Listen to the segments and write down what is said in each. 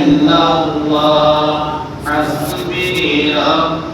إلا الله حسبي ربي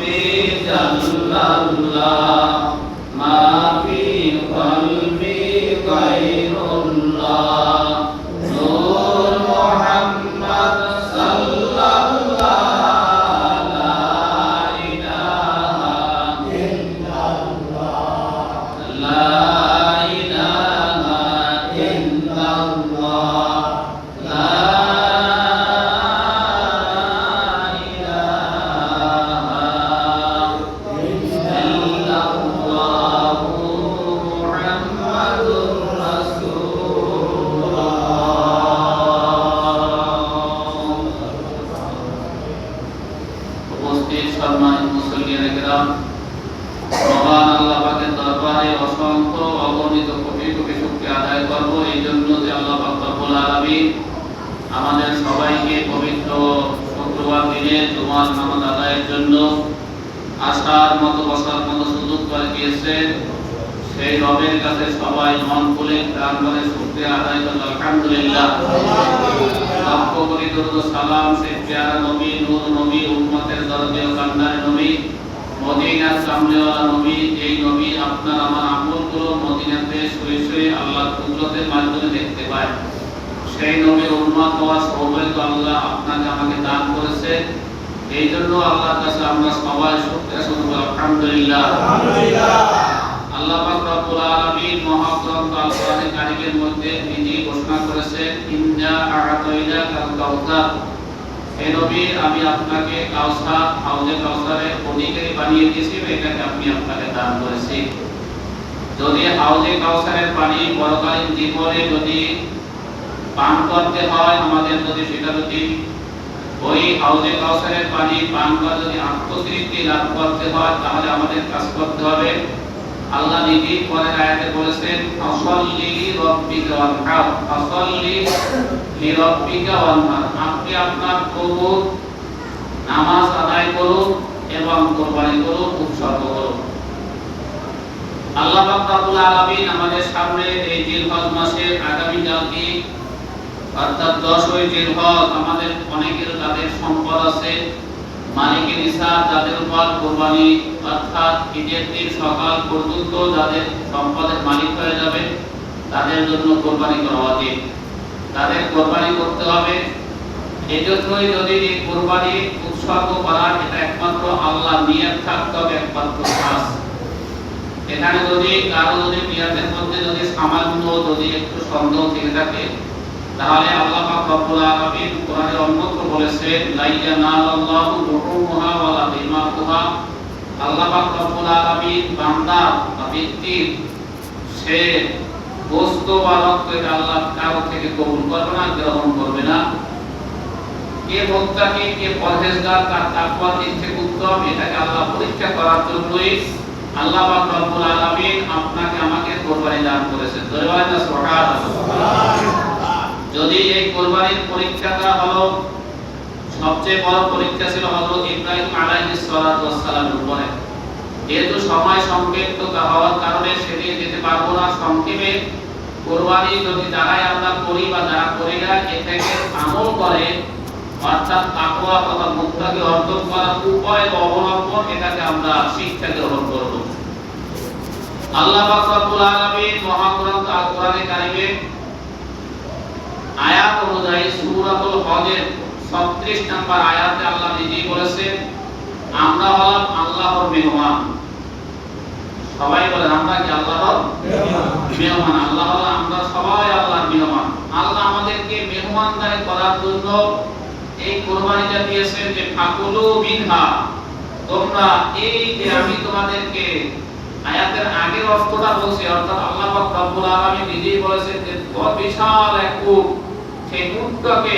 দিনে জুমার নামাজ আদায়ের জন্য আসার মতো, বসার মতো সুযোগ করে দিয়েছেন সেই রবের কাছে সবাই মন খুলে, প্রাণ করে শুকরিয়া আদায় করল। আলহামদুলিল্লাহ। লক্ষ কোটি দরুদ সালাম সেই পেয়ারা নবী, নূর নবী, উম্মতের দরদে ও কান্দারে নবী, মদিনার সামনেওয়ালা নবী, এই নবী আপনার আমার আমলগুলো মদিনাতে শুয়ে শুয়ে আল্লাহর কুদরতের মাধ্যমে দেখতে পায়। সেই নবীর উম্মত হওয়ার সৌভাগ্য আল্লাহ আপনাকে আমাকে করেছে এই জন্য আল্লাহর কাছে আমরা সবাই শুকরিয়া করি আলহামদুলিল্লাহ। আল্লাহ পাক রব্বুল আলামিন মহাগ্রন্থ আল কোরআনে কারীমের মধ্যে নিজেই ঘোষণা করেছেন ইন্না আ'তাইনা কাল কাউসার হে নবী আমি আপনাকে কাউসার হাউজে কাউসারের অধিকারী বানিয়ে দিয়েছি এটাকে আমি আপনাকে দান করেছি। যদি হাউজে কাউসারের পানি পরকালীন জীবনে যদি পান করতে হয় আমাদের যদি সেটা যদি হাউজে কাউসারের পানি, পান করে যদি আত্মতৃপ্তি লাভ করতে হয়, তাহলে আমাদের কাজ করতে হবে। আল্লাহ নিজেই পরের আয়াতে বলেছেন আসল্লি রব্বিকা ওয়ানহার। লি রব্বিকা ওয়ানহার। আপনি আপনার প্রভুর নামাজ আদায় করুন এবং কোরবানি করুন, উৎসর্গ করুন। আল্লাহ পাক রব্বুল আলামিন আমাদের সামনে এই জিলহজ মাসের আগামী কালকে অর্থাৎ দশই জিলহজ আমাদের অনেকের তাদের সম্পদ আছে। মালিকের হিসাব যাদের উপর কোরবানি, অর্থাৎ ঈদের দিন সকাল পর্যন্ত যাদের সম্পদের মালিক হয়ে যাবে, তাদের জন্য কোরবানি করা উচিত। তাদের কোরবানি করতে হবে। এই জন্যই যদি এই কোরবানি উৎসর্গ করা, এটা একমাত্র আল্লাহ নিয়ত থাকতে হবে, একমাত্র খাস। এখানে যদি কারও যদি নিয়তের মধ্যে যদি সামান্য যদি একটু সন্দেহ থেকে থাকে তাহলে আল্লাহ রব্বুল আলামিন কোরআনে অন্যত্র বলেছেন লা ইয়ানালাল্লাহু লুহুমুহা ওয়ালা দিমাকুহা। আল্লাহ পাক রব্বুল আলামিন বান্দা বা ব্যক্তির সে বস্তু বা রক্ত আল্লাহ কারও থেকে কবুল করবে না, গ্রহণ করবে না। কে মুত্তাকি কে পরহেজগার, তার তাকওয়ার দিক থেকে উত্তম, এটাকে আল্লাহ পরীক্ষা করার জন্যই আল্লাহ পাক রব্বুল আলামিন আপনাকে আমাকে কোরবানি দান করেছেন। ধন্যবাদ, সুবহানাল্লাহ। যদি এই কোরবানির পরীক্ষাটা হলো, সবচেয়ে বড় পরীক্ষা ছিল হযরত ইব্রাহিম আলাইহিস সালাতু ওয়াস সালামের উপরে। যেহেতু সময় সংক্ষিপ্ত হওয়ার কারণে সেদিকে যেতে পারব না, সংক্ষেপে কোরবানি যদি যারাই আমরা করি বা যারা করি না এ থেকে আমল করে, অর্থাৎ তাকওয়া তথা মুক্তাকে অর্জন করার উপায় অবলম্বন এটাকে আমরা শিক্ষা গ্রহণ করব। আল্লাহ পাক রব্বুল আলামিন মহাগ্রন্থ আল কোরআনে কারিমে আয়াত অনুযায়ী সূরাতুল হজের 36 নম্বর আয়াতে আল্লাহ নিজেই বলেছেন, আমরা হলাম আল্লাহর মেহমান। সবাই বলেন আমরা কি আল্লাহর মেহমান? আল্লাহ হলো, আমরা সবাই আল্লাহর মেহমান। আল্লাহ আমাদেরকে মেহমানদারি করার জন্য এই কোরবানিটা দিয়েছেন যে, ফাকুলু মিনহা। তোমরা এই যে আমি তোমাদেরকে আয়াতের আগের অর্থটা বলছি, অর্থাৎ আল্লাহ পাক রব্বুল আলামিন নিজেই বলেছেন যে বিশাল এক কূপ। সেই কূপটাকে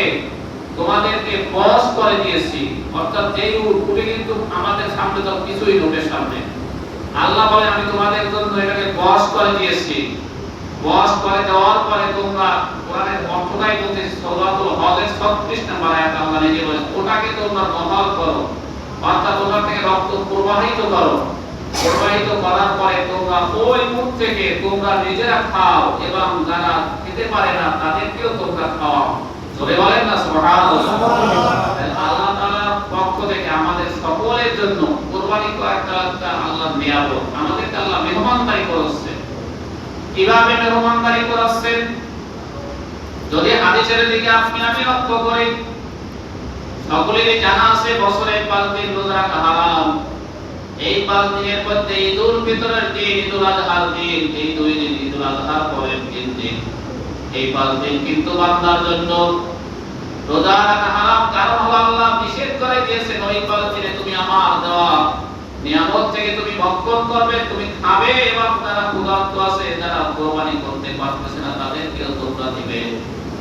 তোমাদেরকে বস করে দিয়েছি। অর্থাৎ যেই কূপে কিন্তু আমাদের সামনে তো কিছুই নোটের সামনে। আল্লাহ বলে, আমি তোমাদের জন্য এটাকে বস করে দিয়েছি। বস করে দেওয়ার পরে তোমরা কোরআনের অর্থটাই বলতে সূরাতুল হজের 36 নম্বর আয়াত আল্লাহ নিজে বলে ওটাকে তোমরা মহল করো, অর্থাৎ ওটা থেকে রক্ত প্রবাহিত করো। প্রবাহিত করার পরে তোমরা ওই মুখ থেকে তোমরা নিজেরা খাও এবং যারা খেতে পারে না, তাদেরকেও তোমরা খাও বলেন না আমাদের সকলের কীভাবে যদি জানা আছে বছরে পাঁচ দিন রোজা এই পাঁচ দিনের মধ্যে ঈদুল ফিতরের দিন, ঈদুল আজহার দিন, এই দুই দিন ঈদুল আজহার পরের তিন দিন। এই পাঁচ দিন কিন্তু বান্দার জন্য রোজা রাখা হারাম, কারণ হলো আল্লাহ নিষেধ করে দিয়েছেন, ওই পাঁচ দিনে তুমি আমার দেওয়া নিয়ামত থেকে তুমি ভক্ষণ করবে, তুমি খাবে এবং যারা ক্ষুধার্ত আছে, যারা কোরবানি করতে পারতেছে না, তাদেরকেও তোমরা দিবে।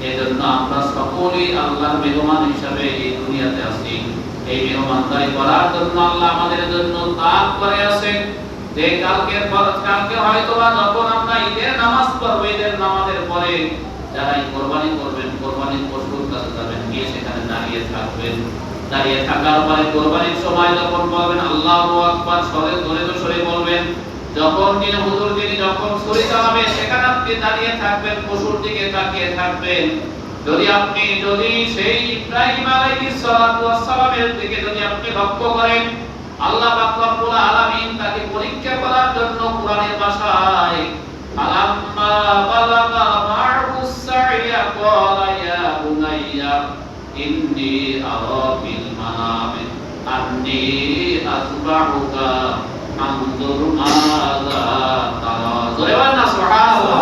এজন্য আমরা সকলেই আল্লাহর মেহমান হিসাবে এই দুনিয়াতে আছি। এই মেহমানদারি করার জন্য আল্লাহ আমাদের জন্য তাক করে আছে। যে কালকের পর কালকে হয়তো বা যখন আমরা ঈদের নামাজ পড়ব, ঈদের নামাজের পরে যারা কোরবানি করবেন, কোরবানির পশুর কাছে যাবেন, গিয়ে সেখানে দাঁড়িয়ে থাকবেন। দাঁড়িয়ে থাকার পরে কোরবানির সময় যখন বলবেন, আল্লাহু আকবার সরে ধরে তো সরে বলবেন। যখন তিনি হুজুর তিনি যখন ছুরি চালাবে সেখানে আপনি দাঁড়িয়ে থাকবেন, পশুর দিকে তাকিয়ে থাকবেন। যদি আপনি, যদি সেই ইব্রাহিম আলাইহিস সালাতু ওয়াস সালামের দিকে যদি আপনি লক্ষ্য করেন, আল্লাহ পাক রব্বুল আলামিন তাকে পরীক্ষা করার জন্য কোরআনের ভাষায়, আলাম্মা বালাগা মা'হুস সাইয়া ক্বালা ইয়া বুনাইয়া, ইন্নী আরা ফিল মানামি আন্নী আসবাহুকা আনজুর মাযা তারা জোরে বলেন না সুবহানাল্লাহ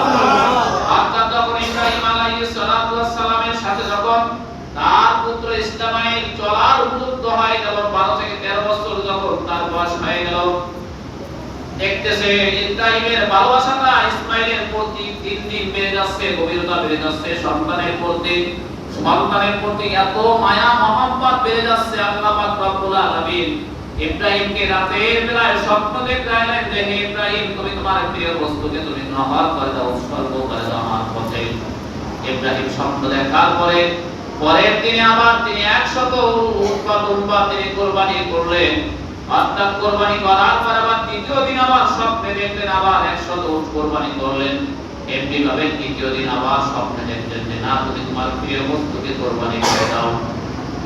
অর্থাৎ যখন ইব্রাহিম আলাইহিস সালাতু ওয়াস সালামের সাথে যখন তার পুত্র ইসমাঈল চলার উপযুক্ত হয় গেল 12 থেকে 13 বছর যখন তার বয়স হয়ে গেল দেখতেছে ইব্রাহিমের ভালোবাসাটা ইসমাইলের প্রতি দিন দিন বেড়ে যাচ্ছে, গভীরতা বেড়ে যাচ্ছে, সন্তানের প্রতি সন্তানের প্রতি এত মায়া, মহব্বত বেড়ে যাচ্ছে আল্লাহ পাক রব্বুল আলামিন। ইব্রাহিমকে রাতের বেলায় স্বপ্ন দেখাইলেন যে ইব্রাহিম, তুমি তোমার প্রিয় বস্তুকে তুমি নহর করে দাও, উৎসর্গ করে দাও আমার পথে। ইব্রাহিম স্বপ্ন দেখার পরে, পরের দিনে আবার তিনি একশত উৎপাদ উৎপাদ তিনি কোরবানি করলেন। অর্থাৎ কোরবানি করার পর আবার তৃতীয় দিন আবার স্বপ্নে দেখলেন, আবার একশত উট কোরবানি করলেন। এমনি ভাবে তৃতীয় দিন আবার স্বপ্নে দেখলেন যে, না, তুমি তোমার প্রিয় বস্তুকে কোরবানি করে দাও।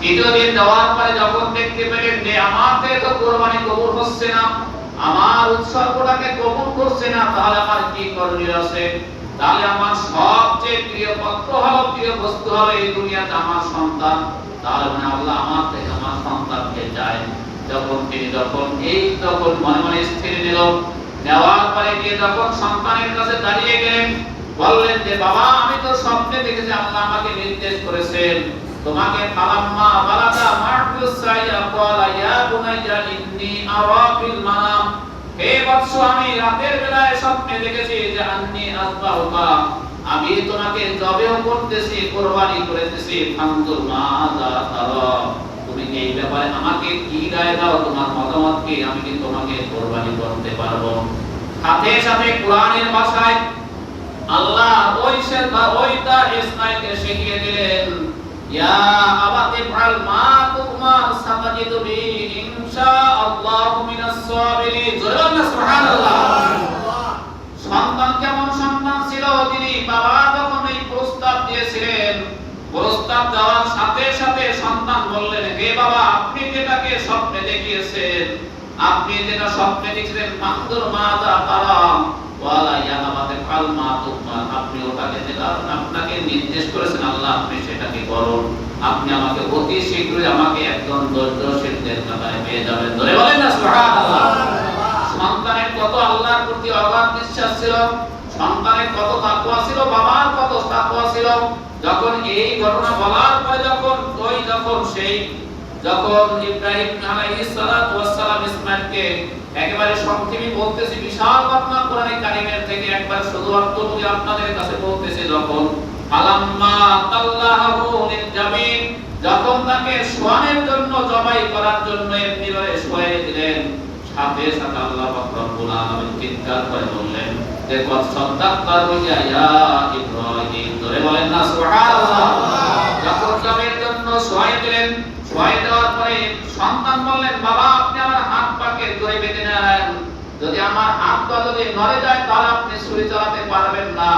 তৃতীয় দিন দেওয়ার পরে যখন দেখতে পেলেন যে আমার থেকে তো কোরবানি কবুল হচ্ছে না, আমার উৎসর্গটাকে কবুল করছে না, তাহলে আমার কি করণীয় আছে? তাহলে আমার সবচেয়ে প্রিয় পাত্র হলো, প্রিয় বস্তু হলো, এই দুনিয়াতে আমার সন্তান। তাহলে মানে আল্লাহ আমার থেকে আমার সন্তানকে চায়। যখন তিনি যখন এই তখন মনে মনে স্থির নিল। নেওয়ার পরে গিয়ে যখন সন্তানের কাছে দাঁড়িয়ে গেলেন, বললেন যে, বাবা, আমি তো স্বপ্নে দেখেছি, আল্লাহ আমাকে নির্দেশ করেছেন। তোমাকে ফালাম্মা বালাকা মারকুস সাইয়া ক্বালা ইয়া বুনাইয়া ইন্নী আরা ফিল মানাম। হে বৎস, আমি রাতের বেলায় স্বপ্নে দেখেছি যে, আন্নী আসবাহুকা আমি তোমাকে জবেও করতেছি, কোরবানি করতেছি। ফানজুর মাযা তারা। তুমি এই ব্যাপারে আমাকে কি রায় দাও? তোমার মতামত কি আমি তোমাকে কোরবানি করতে পারব? সাথে সাথে কোরআনের ভাষায় আল্লাহ ওই ওই তার ইসমাইলকে শিখিয়ে দিলেন, ইয়া ফাল মা তুমার মিনাস সাবিরিন। সুবহানাল্লাহ সন্তান কেমন সন্তান ছিল তিনি বাবা যখন এই প্রস্তাব দিয়েছিলেন দেওয়ার সাথে সাথে সন্তান বললেন, হে বাবা, আপনি যেটাকে স্বপ্নে দেখিয়েছেন, আপনি যেটা স্বপ্নে দেখেছিলেন তারা ওয়ালা ফাল মা তুকমান আপনি ওটাকে যেটা আপনাকে নির্দেশ করেছেন, আল্লাহ আপনি সেটাকে করুন। আপনি আমাকে অতি শীঘ্রই আমাকে একজন পেয়ে যাবেন। ধরে বলেন না, সুবহানাল্লাহ। সন্তানের কত আল্লাহর প্রতি বিশ্বাস ছিল, সন্তানের কত তাকওয়া ছিল, বাবার কত তাকওয়া ছিল যখন এই ঘটনা বলার পরে যখন, ওই যখন সেই, যখন ইব্রাহিম আলাইহিস সালাতু ওয়াস সালাম ইসমাইলকে একেবারে সংক্ষেপে বলতেছি, বিশাল ঘটনা কোরআনে কারিমের থেকে একবার শুধু অর্থ আপনাদের কাছে বলতেছি যখন, আলাম্মা তাল্লাহু লিল জামিন যখন তাকে শোয়ানের জন্য, জবাই করার জন্য এমনি ভাবে শোয়াই দিলেন, সাথে সাথে আল্লাহ পাক রব্বুল আলামিন চিৎকার করে বললেন যে কত রুইয়া ইয়া ইব্রাহিম? ধরে বলেন না, সুবহানাল্লাহ। জন্য শোয়াই দিলেন শোয়াই দেওয়ার পরে সন্তান বললেন, বাবা, আপনি আমার হাত পাকে ধরে বেঁধে নেন। যদি আমার হাত পা যদি নড়ে যায়, তাহলে আপনি ছুরি চালাতে পারবেন না।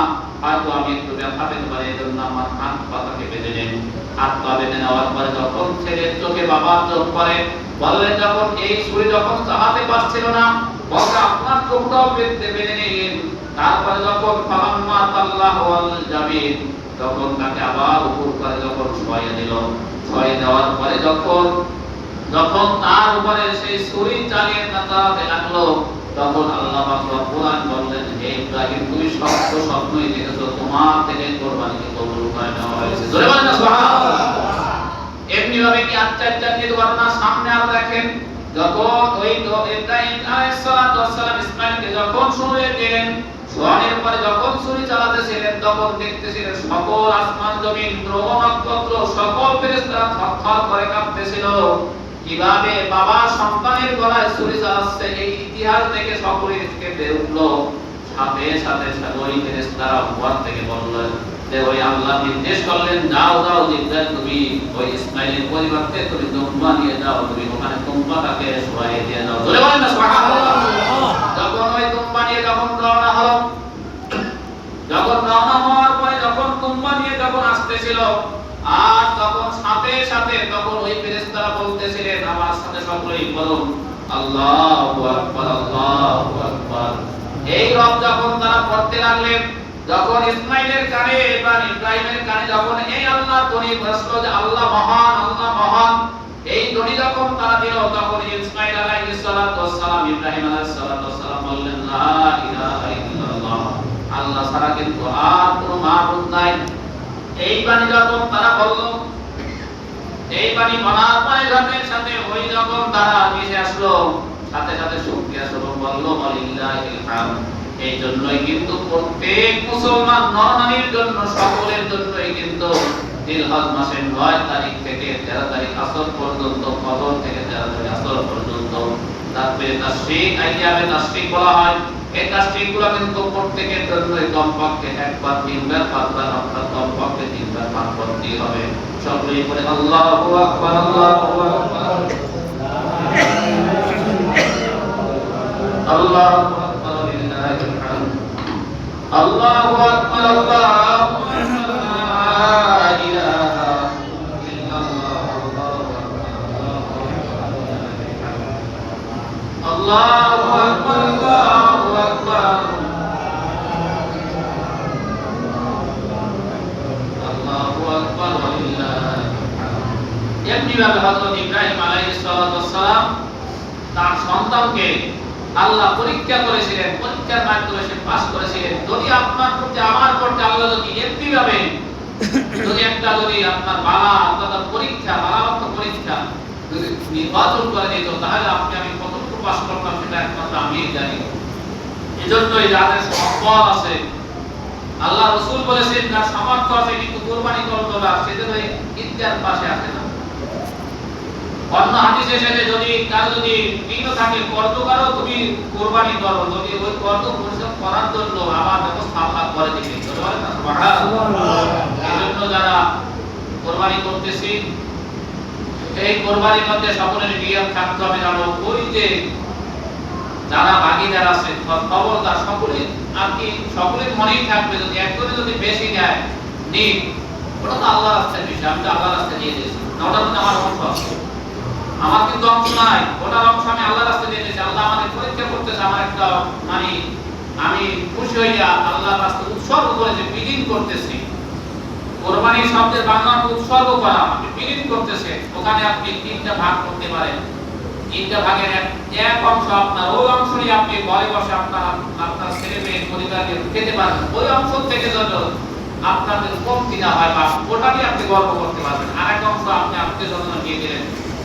হয়তো আমি একটু ব্যথা পেতে পারি এই জন্য আমার হাত পাতাকে বেঁধে নেন। হাত পা বেঁধে নেওয়ার পরে যখন ছেলের চোখে বাবার চোখ পড়ে, বললেন, যখন এই ছুরি যখন চালাতে পারছিল না বলছে আপনার চোখটাও বেঁধে বেঁধে নিন। তারপরে যখন জাবিন তখন তাকে আবার উপর করে যখন শোয়াইয়া দিল শোয়াই দেওয়ার পরে যখন যখন তার উপরে সেই ছুরি চালিয়ে তাকাতে লাগল, তখন আল্লাহ রব্বুল বললেন, হে ইব্রাহিম, তুমি সত্য স্বপ্নই দেখেছ, তোমার থেকে কোরবানিকে কবুল করে নেওয়া হয়েছে। জোরে না, সুবহানাল্লাহ। এমনি ভাবে কি আশ্চর্যান্বিত ঘটনা সামনে আমরা দেখেন? যখন ওই দ- ইব্রাহিম আলাইহিস সালাম ইসমাঈলকে যখন শুনে দিলেন শোয়ানোর পরে যখন ছুরি চালাতেছিলেন, তখন দেখতেছিলেন সকল আসমান জমিন গ্রহ নক্ষত্র সকল ফেরেশতারা থরথর করে কাঁপতেছিল। কীভাবে বাবা সন্তানের গলায় ছুরি চালাচ্ছে, এই ইতিহাস সকলে সাথে সাথে ওই ফেরেশতারা উপর থেকে যে ওই আল্লাহ নির্দেশ করলেন, যাও যাও তুমি ওই ইসমাইলের পরিবর্তে তুমি দুম্বা নিয়ে যাও, তুমি ওখানে দিয়ে যাও। জোরে বলেন না সুবহানাল্লাহ যখন ওই দুম্বা নিয়ে যখন রওনা হলো যখন রওনা হওয়ার পরে যখন দুম্বা নিয়ে যখন আসতেছিল আর তখন সাথে সাথে তখন ওই ফেরেশতারা বলতেছিলেন, আমার সাথে সকলেই বলুন আল্লাহু আকবার আল্লাহু আকবার। এই রব যখন তারা পড়তে লাগলেন, যখন ইসমাইলের কানে বা ইব্রাহিমের কানে যখন, এই আল্লাহর ধ্বনি বসল যে আল্লাহ মহান আল্লাহ মহান, এই ধ্বনি যখন তারা দিল, তখন ইসমাইল আলাইহিস সালাতু ওয়াস ইব্রাহিম আলাইহিস সালাতু ওয়াস বললেন, লা ইলাহা ইল্লাল্লাহ। আল্লাহ ছাড়া কিন্তু আর কোনো মাবুদ নাই। এই বাণী যখন তারা বলল, এই বাণী বলার পরে সাথে সাথে ওই যখন তারা মিশে আসলো, সাথে সাথে শক্তি আসলো বলল আলিল্লাহিল হামদ। এই জন্যই কিন্তু প্রত্যেক মুসলমান নরনারীর জন্য, সকলের জন্যই কিন্তু জিলহজ মাসের নয় তারিখ থেকে তেরো তারিখ আসর পর্যন্ত কদর থেকে তেরো তারিখ আসর পর্যন্ত। তারপরে তাশরিক আইয়ামে তাশরিক বলা হয়। এই তাশরিকগুলো কিন্তু প্রত্যেকের জন্যই কমপক্ষে একবার, তিনবার, পাঁচবার, অর্থাৎ কমপক্ষে তিনবার হবে। সকলেই বলে, আল্লাহু আকবার আল্লাহু আকবার। আল্লাহু আকবার। আল্লাহু আকবার, আল্লাহু ইল্লাল্লাহ আল্লাহু আকবার আল্লাহু আকবার আল্লাহু আকবার ওয়ালিল্লাহিল ভাবে হযরত ইব্রাহিম তার সন্তানকে আল্লাহ পরীক্ষা করেছিলেন, পরীক্ষার মাধ্যমে সে পাস করেছিলেন। যদি আপনার প্রতি, আমার প্রতি আল্লাহ যদি ভাবে, যদি একটা যদি আপনার বালা পরীক্ষা পরীক্ষা যদি নির্বাচন করে দিত, তাহলে আপনি, আমি কতটুকু পাস করতাম সেটা একমাত্র আমিই জানি। এজন্যই আছে, আল্লাহ রসুল বলেছেন, যার সামর্থ্য আছে কিন্তু কোরবানি করতে হবে সে যেন পাশে আসে না। অন্য হাদিস এসেছে যদি কারও যদি ঋণ থাকে কর্জ করো তুমি কোরবানি করো যদি ওই কর্জ পরিশোধ করার জন্য আবার ব্যবস্থা আল্লাহ করে দিবে। বলে সুবহানাল্লাহ। এই জন্য যারা কোরবানি করতেছি এই কোরবানির মধ্যে সকলের নিয়ম থাকতে হবে জানো ওই যে যারা ভাগিদার আছে খবরদার সকলেই আর কি সকলের মনেই থাকবে যদি একজনে যদি বেশি দেয় নিক ওটা তো আল্লাহ রাস্তায় বিষয় আমি তো আল্লাহ রাস্তায় দিয়ে দিয়েছি না ওটার আমার অংশ আছে আমার কিন্তু অংশ নাই। ওটার অংশ আমি আল্লাহ রাস্তায় দিয়ে দিয়েছি। আল্লাহ আমাদের পরীক্ষা করতেছে, আমার একটা মানে আমি খুশি হইয়া আল্লাহ রাস্তায় উৎসর্গ করেছে বিলীন করতেছি। কোরবানি শব্দের বাংলা উৎসর্গ করা আপনি বিলীন করতেছে। ওখানে আপনি তিনটা ভাগ করতে পারেন। তিনটা ভাগের এক অংশ আপনার, ওই অংশই আপনি ঘরে বসে আপনার আপনার ছেলে মেয়ে পরিবারকে খেতে পারবেন ওই অংশ থেকে যত আপনাদের কমতি না হয়, বা ওটা নিয়ে আপনি গর্ব করতে পারবেন আর এক অংশ আপনি আত্মীয় স্বজন দিয়ে দিলেন।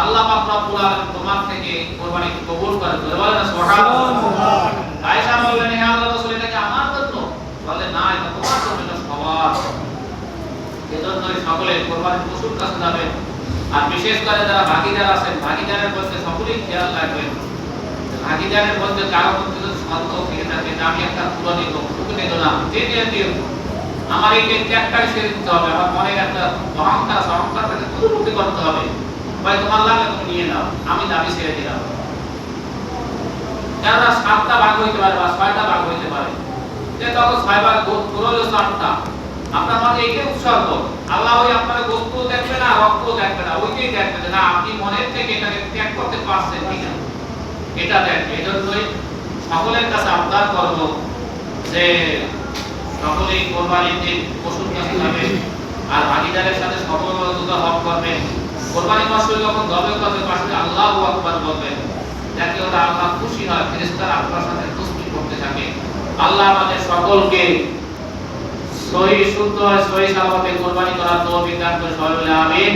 আল্লাহ পাক রব্বুল আলামিন তোমার থেকে কোরবানি কবুল করে বলে বলেন না সুবহানাল্লাহ। আয়েশা বললেন হে আল্লাহ রাসূল এটা কি আমার জন্য? বলে না এটা তোমার জন্য এটা সবার জন্য। এজন্যই সকলে কোরবানির পশুর কাছে যাবেন আর বিশেষ করে যারা ভাগিদার আছেন ভাগিদারের মধ্যে সকলেই খেয়াল রাখবেন। ভাগিদারের মধ্যে কারও মধ্যে যদি মত থেকে থাকে আমি একটা পুরো নিব টুকু নিল না যে দিয়ে দিও আমার এই ত্যাগটাকে ছেড়ে দিতে হবে আমার মনের একটা অহংকার আছে, অহংকারটাকে দূরমুখী করতে হবে। ভাই, তোমার লাগে তুমি নিয়ে নাও। আমি দাবি ছেড়ে দিলাম। কেননা সাতটা ভাগ হইতে পারে বা ছয়টা ভাগ হইতে পারে। যে ছয় ভাগ পুরো হলো সাতটা। আপনার মাঝে এইটাই উৎসর্গ? আল্লাহ ওই আপনার দেখবে না রক্ত দেখবে না, ওইটাই দেখবে না, আপনি মনের থেকে এটাকে ত্যাগ করতে পারছেন এটা দেখবে। এই জন্যই সকলের কাছে আবদার করব যে সকলেই কোরবানির দিন পশুর কাছে যাবে আর ভাগিদারের সাথে সকল হক করবেন। কোরবানি পশু যখন দবে করবে পাশে আল্লাহু আকবার বলবেন যাতে ওরা আল্লাহ খুশি হয় ফেরেশতারা আপনার সাথে তসবিহ করতে থাকে। আল্লাহ আমাদের সকলকে সহি শুদ্ধ সহি সালামতে কোরবানি করার তৌফিক দান করে সবাই বলে আমিন।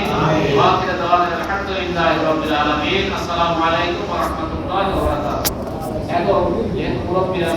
ওয়া আখির দাওয়ানা আলহামদুলিল্লাহি রাব্বিল আলামিন। আসসালামু আলাইকুম ওয়া রাহমাতুল্লাহি ওয়া বারাকাতুহু। এখন যে মুরব্বিরা